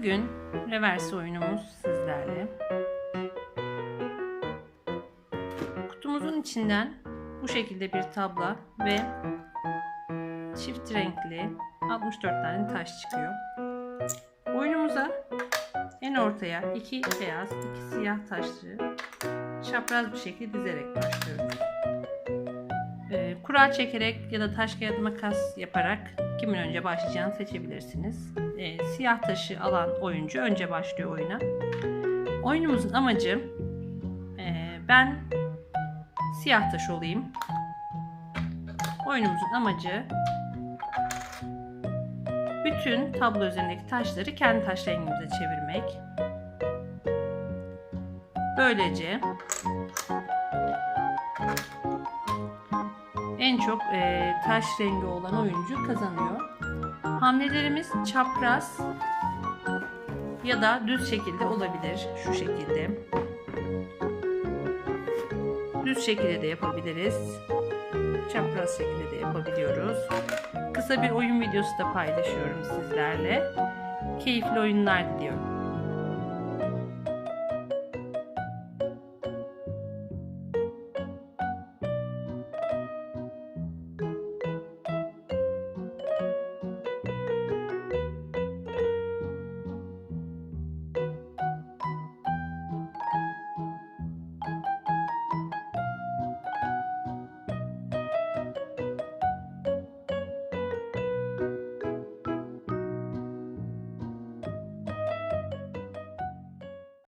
Bugün reverse oyunumuz sizlerle. Kutumuzun içinden bu şekilde bir tabla ve çift renkli 64 tane taş çıkıyor. Oyunumuza en ortaya iki beyaz, iki siyah taşları çapraz bir şekilde dizerek başlıyoruz. Kura çekerek ya da taş kağıt makas yaparak kimin önce başlayacağını seçebilirsiniz. Ee, siyah taşı alan oyuncu önce başlıyor oyuna. Oyunumuzun amacı e, ben siyah taş olayım. Oyunumuzun amacı bütün tablo üzerindeki taşları kendi taş rengimize çevirmek. Böylece çok e, taş rengi olan oyuncu kazanıyor. Hamlelerimiz çapraz ya da düz şekilde olabilir. Şu şekilde. Düz şekilde de yapabiliriz. Çapraz şekilde de yapabiliyoruz. Kısa bir oyun videosu da paylaşıyorum sizlerle. Keyifli oyunlar diliyorum.